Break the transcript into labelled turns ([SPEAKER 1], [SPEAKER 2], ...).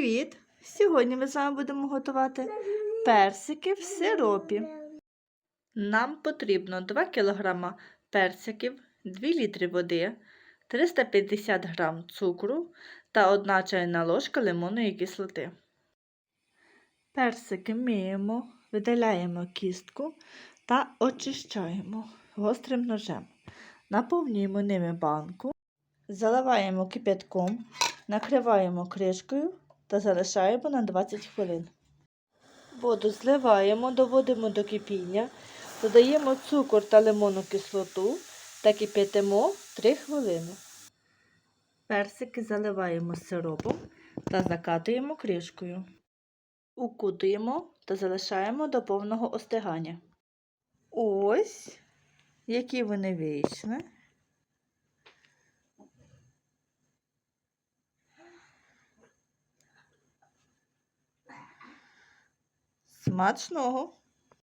[SPEAKER 1] Привіт! Сьогодні ми з вами будемо готувати персики в сиропі. Нам потрібно 2 кг персиків, 2 літри води, 350 г цукру та 1 чайна ложка лимонної кислоти. Персики миємо, видаляємо кістку та очищаємо гострим ножем. Наповнюємо ними банку, заливаємо кипятком, накриваємо кришкою та залишаємо на 20 хвилин. Воду зливаємо, доводимо до кипіння, додаємо цукор та лимонну кислоту та кипятимо 3 хвилини. Персики заливаємо сиропом та закатуємо кришкою. Укутуємо та залишаємо до повного остигання. Ось, які вони вийшли. Смачного!